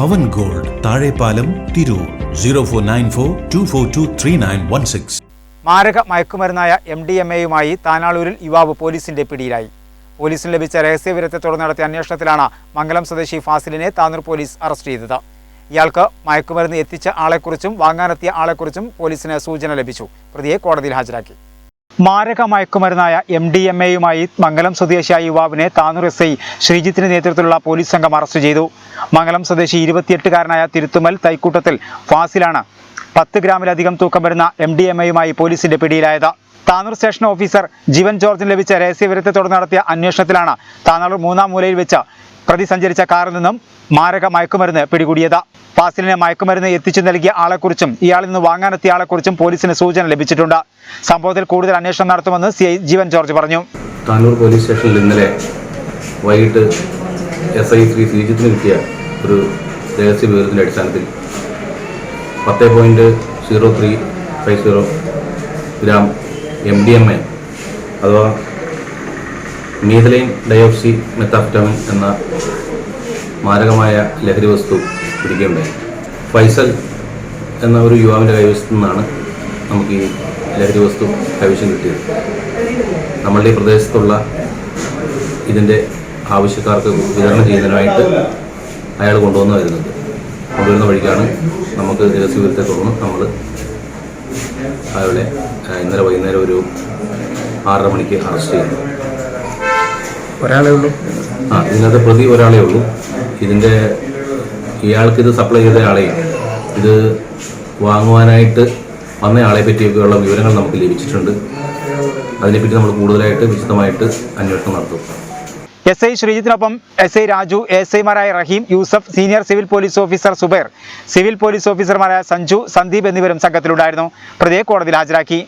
Pavan gold Thazhepalam Tirur. Zero four nine four two four two three nine one six. മാരക മയക്കുമരുന്നായ M D M എയുമായി താനാളൂരിൽ യുവാവ് പോലീസിന്റെ പിടിയിലായി. പോലീസിന് ലഭിച്ച രഹസ്യവിവരത്തെ തുടർന്ന് നടത്തിയ അന്വേഷണത്തിലാണ് മംഗലം സ്വദേശി ഫാസിലിനെ താനൂർ പോലീസ് അറസ്റ്റ് ചെയ്തത്. ഇയാൾക്ക് മയക്കുമരുന്ന് എത്തിച്ച ആളെക്കുറിച്ചും വാങ്ങാനെത്തിയ ആളെക്കുറിച്ചും പോലീസിന് സൂചന ലഭിച്ചു. പ്രതിയെ കോടതിയിൽ ഹാജരാക്കി. മാരക മയക്കുമരുന്നായ എം ഡി എം എയുമായി മംഗലം സ്വദേശിയായ യുവാവിനെ താനൂർ എസ് ഐ ശ്രീജിത്തിന്റെ നേതൃത്വത്തിലുള്ള പോലീസ് സംഘം അറസ്റ്റ് ചെയ്തു. മംഗലം സ്വദേശി ഇരുപത്തിയെട്ടുകാരനായ തിരുത്തുമൽ തൈക്കൂട്ടത്തിൽ ഫാസിലാണ് പത്ത് ഗ്രാമിലധികം തൂക്കം വരുന്ന എം ഡി എം എയുമായി പോലീസിന്റെ പിടിയിലായത്. താനൂർ സ്റ്റേഷൻ ഓഫീസർ ജീവൻ ജോർജിന് ലഭിച്ച രഹസ്യവിവരത്തെ തുടർന്ന് നടത്തിയ അന്വേഷണത്തിലാണ് താനൂർ മൂന്നാം മൂലയിൽ വെച്ച് പ്രതി സഞ്ചരിച്ച കാറിൽ നിന്നും മാരക മയക്കുമരുന്ന് പിടികൂടിയത്. ഫാസിലിനെ മയക്കുമരുന്ന് എത്തിച്ചു നൽകിയ ആളെക്കുറിച്ചും ഇയാളിൽ നിന്ന് വാങ്ങാനെത്തിയ ആളെക്കുറിച്ചും പോലീസിന് സൂചന ലഭിച്ചിട്ടുണ്ട്. സംഭവത്തിൽ കൂടുതൽ അന്വേഷണം നടത്തുമെന്ന് സി ജീവൻ ജോർജ് പറഞ്ഞു. താനൂർ പോലീസ് സ്റ്റേഷനിൽ ഇന്നലെ വൈകിട്ട് എസ് ഐ ശ്രീ ശ്രീജിത്തിന് കിട്ടിയ ഒരു രഹസ്യ വിവരത്തിന്റെ അടിസ്ഥാനത്തിൽ പത്ത് point zero three five zero gram M D M A അഥവാ മീഥലൈൻ ഡയോക്സി മെത്താഫ്റ്റാമിൻ എന്ന മാരകമായ ലഹരി വസ്തു പിടിക്കുകയുണ്ടായി ഫൈസൽ എന്ന ഒരു യുവാവിന്റെ കൈവശത്തു നിന്നാണ് നമുക്ക് ഈ ലഹരി വസ്തു കൈവശം കിട്ടിയത്. നമ്മളുടെ ഈ പ്രദേശത്തുള്ള ഇതിന്റെ ആവശ്യക്കാർക്ക് വിതരണം ചെയ്യുന്നതിനായിട്ട് അയാൾ കൊണ്ടുവന്ന് വരുന്നത്. കൊണ്ടുവരുന്ന വഴിക്കാണ് നമുക്ക് രഹസ്യവിവരത്തെ തുടർന്ന് നമ്മൾ അയാളെ ഇന്നലെ വൈകുന്നേരം ഒരു ആറര മണിക്ക് അറസ്റ്റ് ചെയ്യുന്നത്. ഒരാളേ ഉള്ളൂ. ആ ഇതിനകത്ത് പ്രതി ഒരാളേ ഉള്ളൂ. ഇതിന്റെ ഇയാൾക്ക് ഇത് സപ്ലൈ ചെയ്ത ആളെയും ഇത് വാങ്ങുവാനായിട്ട് വന്ന ആളെ പറ്റിയൊക്കെയുള്ള വിവരങ്ങൾ നമുക്ക് ലഭിച്ചിട്ടുണ്ട്. അതിനെപ്പറ്റി നമ്മൾ കൂടുതലായിട്ട് വിശദമായിട്ട് അന്വേഷണം നടത്തും. എസ് ഐ ശ്രീജിത്തിനൊപ്പം എസ് ഐ രാജു എസ് ഐമാരായ Rahim Yusuf senior civil police officer Subair civil police ഓഫീസർമാരായ സഞ്ജു സന്ദീപ് എന്നിവരും സംഘത്തിലുണ്ടായിരുന്നു. പ്രതിയെ കോടതിയിൽ ഹാജരാക്കി.